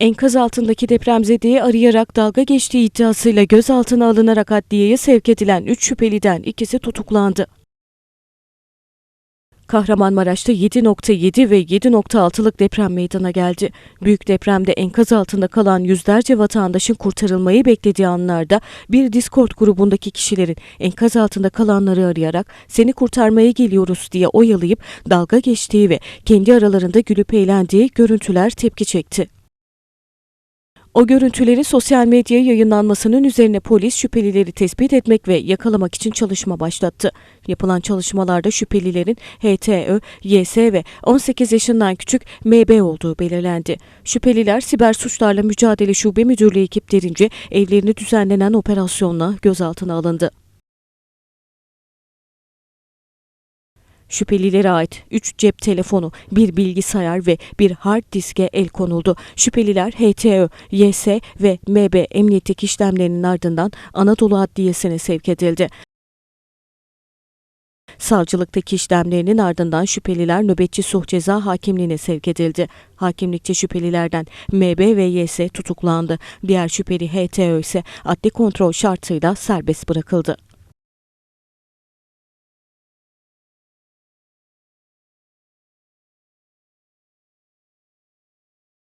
Enkaz altındaki depremzedeyi arayarak dalga geçtiği iddiasıyla gözaltına alınarak adliyeye sevk edilen 3 şüpheliden ikisi tutuklandı. Kahramanmaraş'ta 7.7 ve 7.6'lık deprem meydana geldi. Büyük depremde enkaz altında kalan yüzlerce vatandaşın kurtarılmayı beklediği anlarda bir Discord grubundaki kişilerin enkaz altında kalanları arayarak seni kurtarmaya geliyoruz diye oyalayıp dalga geçtiği ve kendi aralarında gülüp eğlendiği görüntüler tepki çekti. O görüntülerin sosyal medyaya yayınlanmasının üzerine polis şüphelileri tespit etmek ve yakalamak için çalışma başlattı. Yapılan çalışmalarda şüphelilerin HTÖ, YS ve 18 yaşından küçük MB olduğu belirlendi. Şüpheliler Siber Suçlarla Mücadele Şube Müdürlüğü ekiplerince evlerini düzenlenen operasyonla gözaltına alındı. Şüphelilere ait 3 cep telefonu, bir bilgisayar ve bir hard diske el konuldu. Şüpheliler HTÖ, YS ve MB emniyetteki işlemlerinin ardından Anadolu Adliyesi'ne sevk edildi. Savcılıktaki işlemlerinin ardından şüpheliler nöbetçi suh ceza hakimliğine sevk edildi. Hakimlikçe şüphelilerden MB ve YS tutuklandı. Diğer şüpheli HTÖ ise adli kontrol şartıyla serbest bırakıldı.